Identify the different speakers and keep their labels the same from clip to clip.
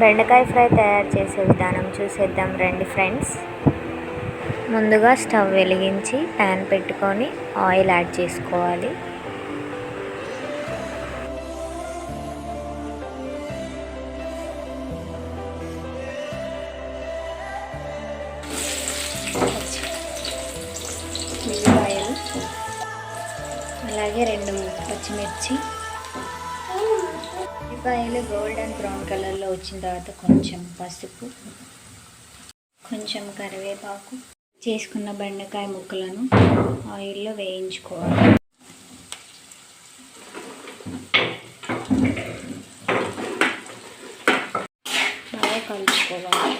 Speaker 1: బెండకాయ ఫ్రై తయారు చేసే విధానం చూసేద్దాం రండి ఫ్రెండ్స్. ముందుగా స్టవ్ వెలిగించి ప్యాన్ పెట్టుకొని ఆయిల్ యాడ్ చేసుకోవాలి. అలాగే రెండు పచ్చిమిర్చి. ఉల్లిపాయలు గోల్డెన్ బ్రౌన్ కలర్లో వచ్చిన తర్వాత కొంచెం పసుపు కొంచెం కరివేపాకు చేసుకున్న బెండకాయ ముక్కలను ఆయిల్లో వేయించుకోవాలి. బాగా కలుపుకోవాలి.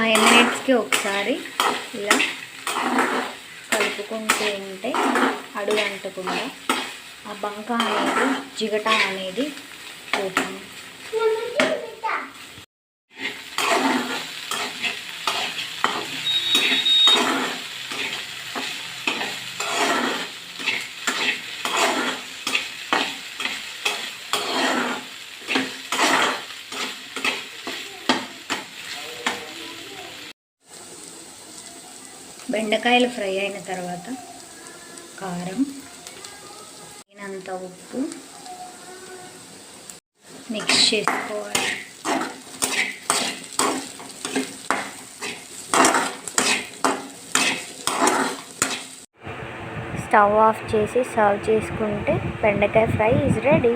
Speaker 1: ఫైవ్ మినిట్స్కి ఒకసారి ఇలా కలుపుకుంటూ ఉంటే అడుగు అంటకుండా ఆ బంక అనేది జిగట అనేది పోతుంది. బెండకాయలు ఫ్రై అయిన తర్వాత కారం తగినంత ఉప్పు మిక్స్ చేసుకోవాలి. స్టవ్ ఆఫ్ చేసి సర్వ్ చేసుకుంటే బెండకాయ ఫ్రై ఈజ్ రెడీ.